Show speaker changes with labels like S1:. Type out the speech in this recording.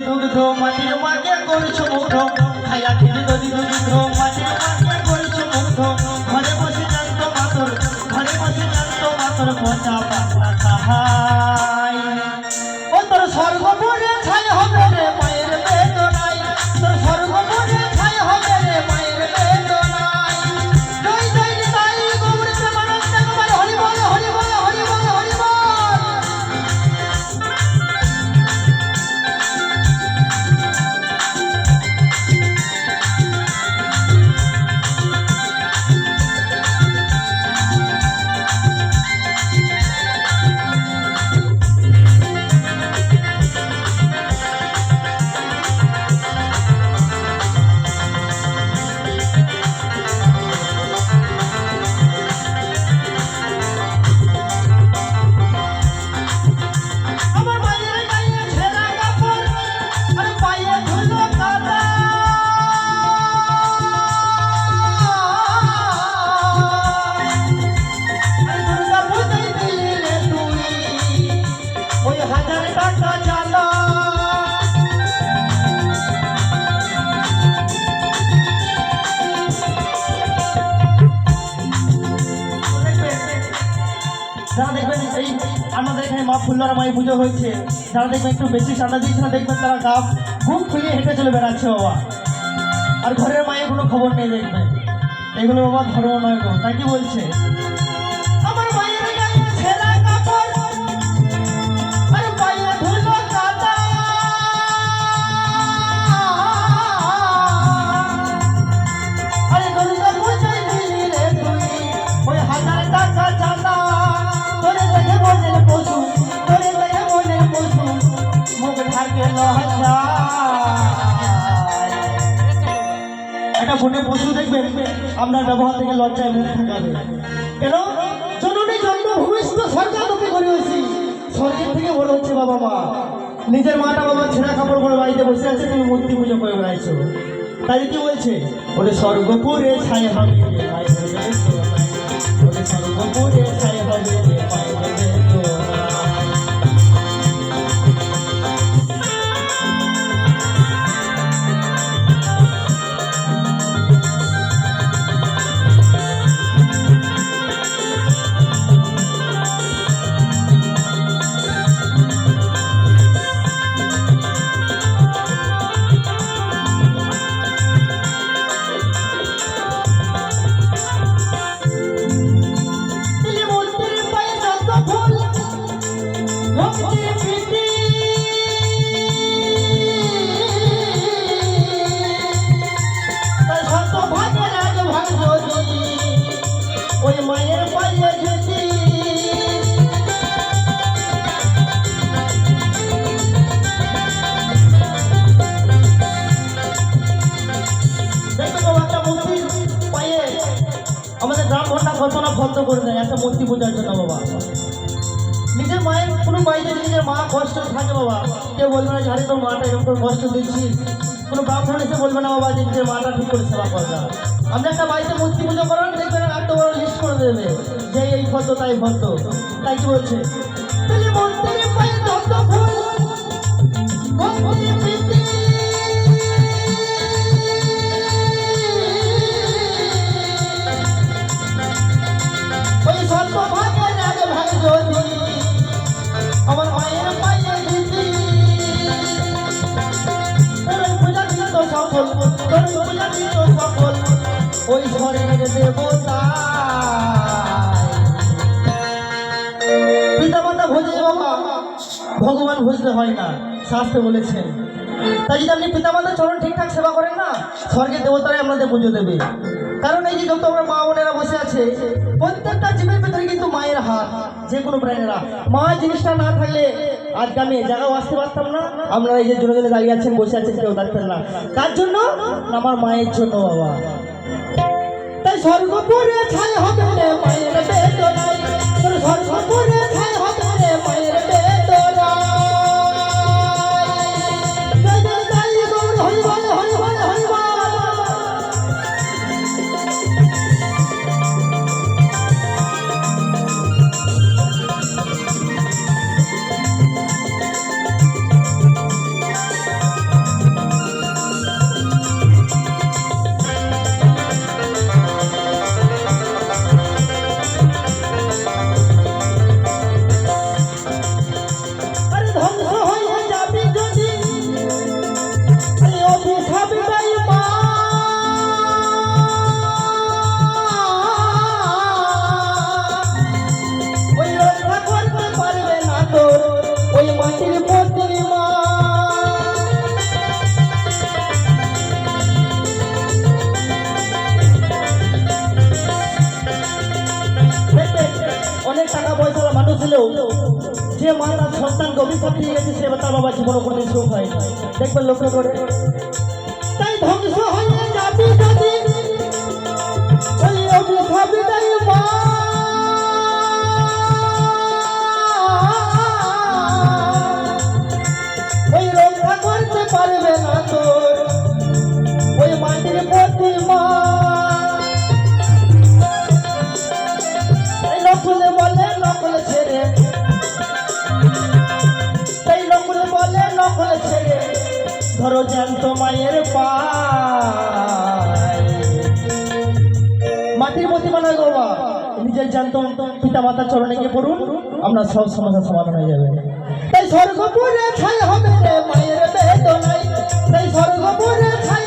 S1: দুগ্ধ মাটির মাকে করছ মুগ্ধ মুগ্ধ ঘরে বসে জানতো মাতর ঘরে বসে জানতো মাতর ও তোর স্বর্গপুরে ছাই হবে রে আমাদের এখানে মা ফুল্লার মাই পুজো হয়েছে। যারা দেখবেন একটু বেশি সাদা দিচ্ছে না দেখবেন, তারা গা ঘুম ফুলিয়ে হেঁটে চলে বেড়াচ্ছে বাবা। আর ঘরের মায়ের কোনো খবর নেই দেখবেন। এগুলো বাবা ধর্ম নয় গো, তাই কি বলছে? একটা বনের পশু দেখবেন আপনার ব্যবহার থেকে লজ্জায় মুখ ঢাকাবে কেন? জননী জন্মভূমিষ্ঠ সরকার তোকে করে হয়েছি স্বর্গের থেকে বড় হচ্ছে বাবা মা। নিজের মাটা বাবা ছেঁড়া কাপড় পরে বাড়িতে বসে আছে, তুমি মূর্তি পুজো করে বেড়াইছো। তাই কি বলছে? ওরে স্বর্গপুরে বেদনা। ওরে স্বর্গপুরে ছাই আমাদের গ্রাম ঘণ্টা ঘটনা বন্ধ করে দেয় একটা মূর্তি পূজার জন্য বাবা। নিজের মায়ের কোনো বাড়িতে নিজের মা কষ্ট থাকে বাবা। কেউ বলবে না যে তোর মাটা এরকম করে কষ্ট দিচ্ছিস কোনো ব্রাহ্মণ এসে বলবে না বাবা যে নিজের মাটা ঠিক করে সেবা করে না আপনি একটা বাড়িতে মূর্তি পুজো করেন দেখবেন এত বড় লিস্ট করে দেবে যে এই ভদ্র তাই ভদ্র। তাই কি বলছে? যত ফুল, ভগবান ভুজতে হয় না, শাস্ত্রে বলেছেন। তাই যদি আপনি পিতামাতার চরণ ঠিকঠাক সেবা করেন না, স্বর্গের দেবতারাই আপনাদের পুজো দেবে। কারণ এই যে যত আমরা মা বোনেরা বসে আছে, প্রত্যেকটা জীবের ভিতরে কিন্তু মায়ের হাত, যে কোনো প্রাণীরা। মা, জিনিসটা না থাকলে আজকে আমি এই জায়গাও আসতে পারতাম না। আপনারা এই যে জোরে জোরে দাঁড়িয়ে আছেন, বসে আছেন, কেউ থাকতেন না। তার জন্য? আমার মায়ের জন্য, বাবা। তাই স্বর্গপুরে ছাই হবে মায়ের বেদনায়। স্বর্গপুরে ছাই অনেক টাকা পয়সার মানুষ হলেও যে মায়েরা সন্তান গভীর সব পেয়ে গেছে, সে তার বাবা জীবনে কোনো সুখ হয়। দেখবেন লক্ষ্য করে। তাই ধ্বংস হয়ে যাবি যদি। ওই অবৃথা বিদায় মা। জ্যান্ত মায়ের মাটির প্রতিমা নয় গোবা নিজের জ্যান্ত পিতা মাতা চরণে গিয়ে পড়ুন আপনার সব সমস্যা সমাধান হয়ে যাবে। তাই স্বর্গপুরে ছাই হবে মায়ের বেদনায়। তাই স্বর্গপুরে ছাই